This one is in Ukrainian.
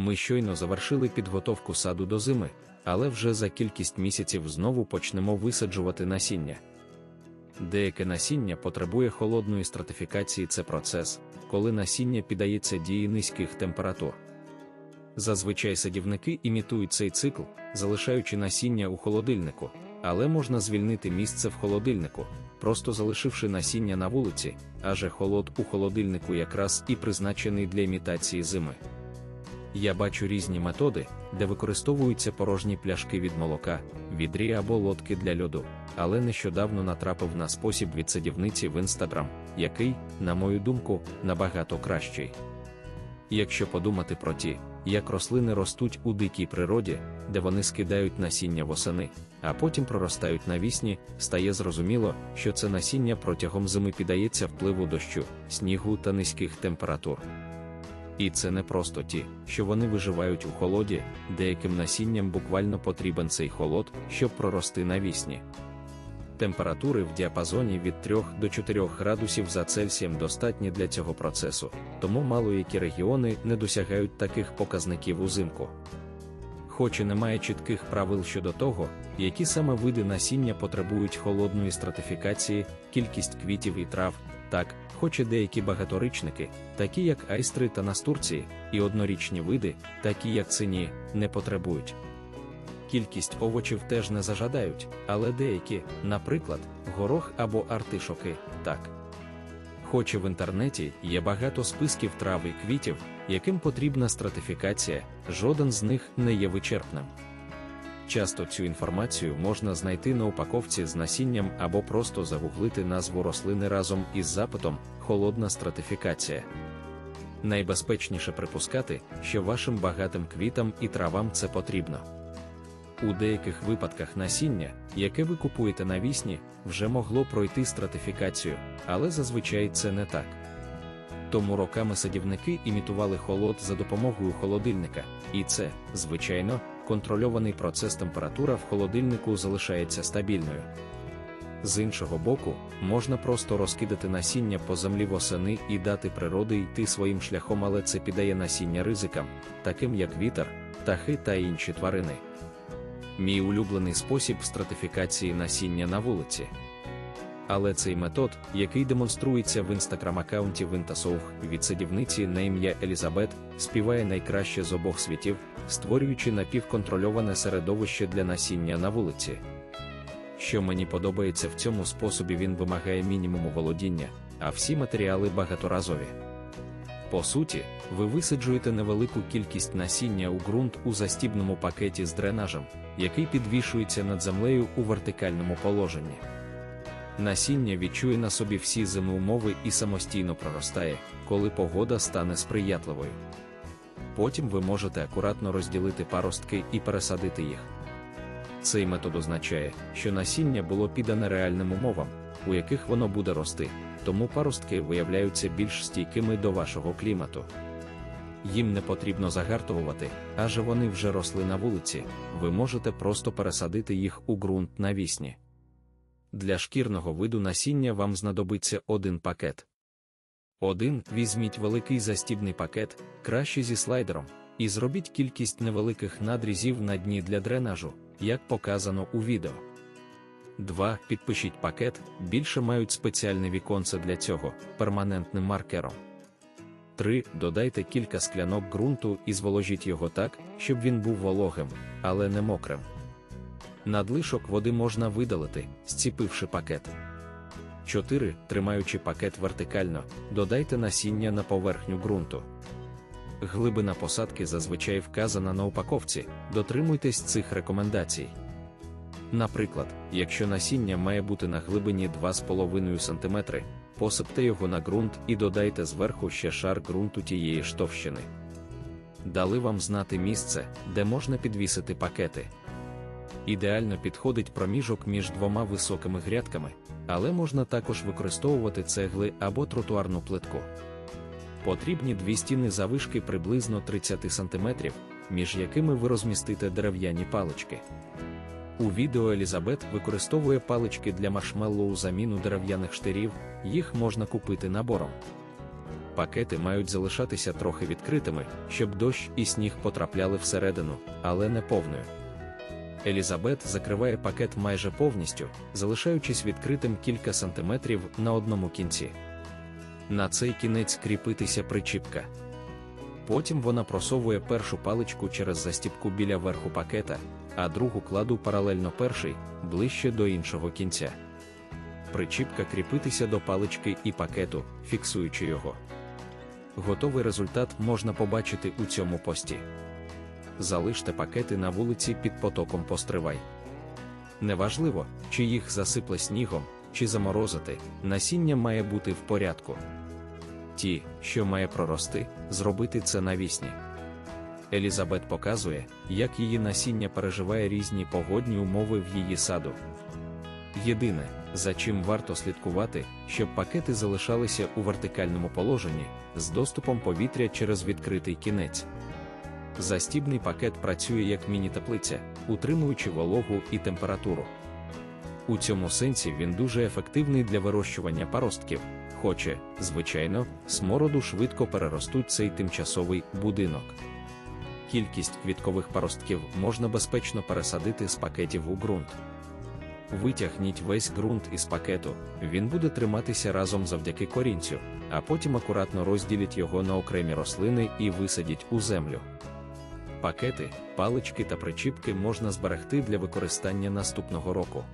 Ми щойно завершили підготовку саду до зими, але вже за кількість місяців знову почнемо висаджувати насіння. Деяке насіння потребує холодної стратифікації. Це процес, коли насіння піддається дії низьких температур. Зазвичай садівники імітують цей цикл, залишаючи насіння у холодильнику, але можна звільнити місце в холодильнику, просто залишивши насіння на вулиці, адже холод у холодильнику якраз і призначений для імітації зими. Я бачу різні методи, де використовуються порожні пляшки від молока, відрі або лодки для льоду, але нещодавно натрапив на спосіб від садівниці в Instagram, який, на мою думку, набагато кращий. Якщо подумати про ті, як рослини ростуть у дикій природі, де вони скидають насіння восени, а потім проростають навісні, стає зрозуміло, що це насіння протягом зими піддається впливу дощу, снігу та низьких температур. І це не просто ті, що вони виживають у холоді, деяким насінням буквально потрібен цей холод, щоб прорости навісні. Температури в діапазоні від 3 до 4 градусів за Цельсієм достатні для цього процесу, тому мало які регіони не досягають таких показників узимку. Хоч і немає чітких правил щодо того, які саме види насіння потребують холодної стратифікації, кількість квітів і трав, так, хоч і деякі багаторічники, такі як айстри та настурції, і однорічні види, такі як цині, не потребують. Кількість овочів теж не зажадають, але деякі, наприклад, горох або артишоки, так. Хоч і в інтернеті є багато списків трав і квітів, яким потрібна стратифікація, жоден з них не є вичерпним. Часто цю інформацію можна знайти на упаковці з насінням або просто загуглити назву рослини разом із запитом холодна стратифікація. Найбезпечніше припускати, що вашим багатим квітам і травам це потрібно. У деяких випадках насіння, яке ви купуєте навісні, вже могло пройти стратифікацію, але зазвичай це не так. Тому роками садівники імітували холод за допомогою холодильника, і це, звичайно, контрольований процес температура в холодильнику залишається стабільною. З іншого боку, можна просто розкидати насіння по землі восени і дати природи йти своїм шляхом, але це піддає насіння ризикам, таким як вітер, птахи та інші тварини. Мій улюблений спосіб стратифікації насіння на вулиці. Але цей метод, який демонструється в інстаграм-аккаунті Винтасовх від садівниці на ім'я Елізабет, співає найкраще з обох світів, створюючи напівконтрольоване середовище для насіння на вулиці. Що мені подобається в цьому способі, він вимагає мінімуму володіння, а всі матеріали багаторазові. По суті, ви висаджуєте невелику кількість насіння у ґрунт у застібному пакеті з дренажем, який підвішується над землею у вертикальному положенні. Насіння відчує на собі всі умови і самостійно проростає, коли погода стане сприятливою. Потім ви можете акуратно розділити паростки і пересадити їх. Цей метод означає, що насіння було піддане реальним умовам, у яких воно буде рости, тому паростки виявляються більш стійкими до вашого клімату. Їм не потрібно загартовувати, адже вони вже росли на вулиці, ви можете просто пересадити їх у ґрунт навісні. Для шкірного виду насіння вам знадобиться один пакет. Один візьміть великий застібний пакет, краще зі слайдером, і зробіть кількість невеликих надрізів на дні для дренажу, як показано у відео. 2. Підпишіть пакет, більше мають спеціальне віконце для цього, перманентним маркером. 3. Додайте кілька склянок ґрунту і зволожіть його так, щоб він був вологим, але не мокрим. Надлишок води можна видалити, зціпивши пакет. 4. Тримаючи пакет вертикально, додайте насіння на поверхню ґрунту. Глибина посадки зазвичай вказана на упаковці, дотримуйтесь цих рекомендацій. Наприклад, якщо насіння має бути на глибині 2,5 см, посипте його на ґрунт і додайте зверху ще шар ґрунту тієї ж товщини. Дали вам знати місце, де можна підвісити пакети. Ідеально підходить проміжок між двома високими грядками, але можна також використовувати цегли або тротуарну плитку. Потрібні дві стіни завишки приблизно 30 см, між якими ви розмістите дерев'яні палички. У відео Елізабет використовує палички для маршмеллоу заміну дерев'яних штирів, їх можна купити набором. Пакети мають залишатися трохи відкритими, щоб дощ і сніг потрапляли всередину, але не повною. Елізабет закриває пакет майже повністю, залишаючись відкритим кілька сантиметрів на одному кінці. На цей кінець кріпитися причіпка. Потім вона просовує першу паличку через застіпку біля верху пакета, а другу кладу паралельно перший, ближче до іншого кінця. Причіпка кріпитися до палички і пакету, фіксуючи його. Готовий результат можна побачити у цьому пості. Залиште пакети на вулиці під потоком постривай. Неважливо, чи їх засипле снігом, чи заморозити, насіння має бути в порядку. Ті, що має прорости, зробити це навісні. Елізабет показує, як її насіння переживає різні погодні умови в її саду. Єдине, за чим варто слідкувати, щоб пакети залишалися у вертикальному положенні з доступом повітря через відкритий кінець. Застібний пакет працює як міні-теплиця, утримуючи вологу і температуру. У цьому сенсі він дуже ефективний для вирощування паростків, хоче, звичайно, смороду швидко переростуть цей тимчасовий будинок. Кількість квіткових паростків можна безпечно пересадити з пакетів у ґрунт. Витягніть весь ґрунт із пакету, він буде триматися разом завдяки корінцю, а потім акуратно розділіть його на окремі рослини і висадіть у землю. Пакети, палички та причіпки можна зберегти для використання наступного року.